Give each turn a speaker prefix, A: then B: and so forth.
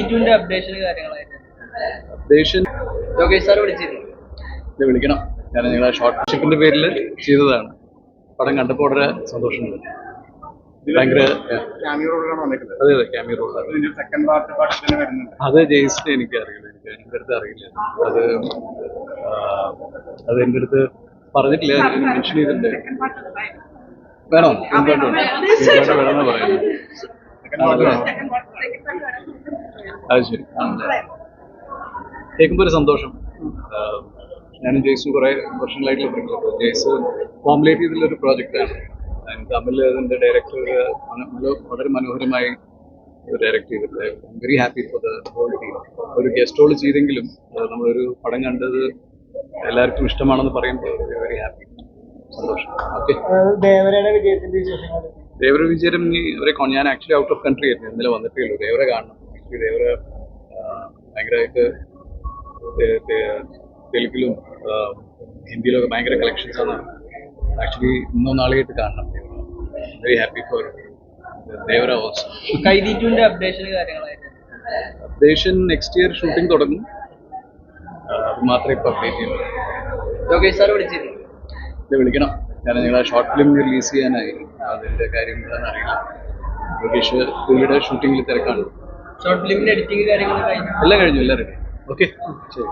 A: Updation കാര്യങ്ങളായിട്ട്.
B: Updation
A: Lokesh sir വിളിച്ചിരുന്നു
B: ഇത് വിളിക്കണം. കാരണം നിങ്ങളെ ഷോർട്ട് ഷിപ്പിന്റെ പേരിൽ ചെയ്തതാണ്. പടം കണ്ടപ്പോൾ വളരെ സന്തോഷമുണ്ട്. ഭയങ്കര അതെ അതെ ക്യാമിയ റോളാണ്
C: സെക്കൻഡ് പാർട്ട് പാട്ടത്തിന് വരുന്നുണ്ട്.
B: അത് ജയിച്ചിട്ട് എനിക്ക് അറിയില്ല. എനിക്ക് എന്റെ അടുത്ത് അറിയില്ല. അത് അത് എന്റെ അടുത്ത് പറഞ്ഞിട്ടില്ല. മെൻഷൻ ചെയ്തിട്ടുണ്ട്. വേണോ? വേണമെന്ന് പറയുന്നത് ആണല്ലേ? അത് ശരി. കേൾക്കുമ്പോൾ ഒരു സന്തോഷം. ഞാനും ജെയ്സും കുറേ വർഷങ്ങളായിട്ടുള്ള ഫ്രണ്ട്സ് ജെയ്സ് ഫോമുലേറ്റ് ചെയ്തിട്ടുള്ള ഒരു പ്രോജക്റ്റ് ആണ്. തമിഴ് അതിന്റെ ഡയറക്ടർ വളരെ മനോഹരമായി ഡയറക്ട് ചെയ്തിട്ടുണ്ട് very happy for the whole team ഒരു ഗസ്റ്റ് റോൾ ചെയ്തെങ്കിലും നമ്മളൊരു പടം കണ്ടത് എല്ലാവർക്കും ഇഷ്ടമാണെന്ന് പറയുമ്പോൾ വെരി ഹാപ്പി സന്തോഷം. ഓക്കെ
A: ദേവരയുടെ വിജയത്തിന്റെ വിശേഷങ്ങൾ?
B: ദേവര വിജയം അവരെ ഞാൻ ആക്ച്വലി ഔട്ട് ഓഫ് കൺട്രി ആയിരുന്നു. ഇന്നലെ വന്നിട്ടേ ഉള്ളൂ. ദേവരെ കാണണം. ആക്ച്വലി ദേവര ഭയങ്കരമായിട്ട് തെലുങ്കിലും ഹിന്ദിയിലൊക്കെ ഭയങ്കര കളക്ഷൻസ് ആണ് ആക്ച്വലി ഇന്നോ നാളെയായിട്ട് കാണണം. Very happy for Devara also
A: കൈതീറ്റുവിന്റെ updation കാര്യങ്ങളായിട്ട്.
B: അപ്ഡേഷൻ നെക്സ്റ്റ് ഇയർ ഷൂട്ടിംഗ് തുടങ്ങും. മാത്രമേ ഇപ്പൊ അപ്ഡേറ്റ് ചെയ്യുള്ളൂ
A: ലോകേഷ് സാർ വിളിച്ചിരുന്നു.
B: വിളിക്കണം. കാരണം ഞങ്ങൾ ഷോർട്ട് ഫിലിം റിലീസ് ചെയ്യാനായി. അതിന്റെ കാര്യം എന്താണെന്ന് അറിയില്ല. ലോകേഷ് പുള്ളിയുടെ ഷൂട്ടിങ്ങിൽ തിരക്കാണ്.
A: ഷോർട്ട് ഫിലിമിന്റെ എഡിറ്റിംഗ് കാര്യങ്ങളൊക്കെ കഴിഞ്ഞു?
B: എല്ലാം കഴിഞ്ഞു എല്ലാം റെഡി ഓക്കെ ശരി.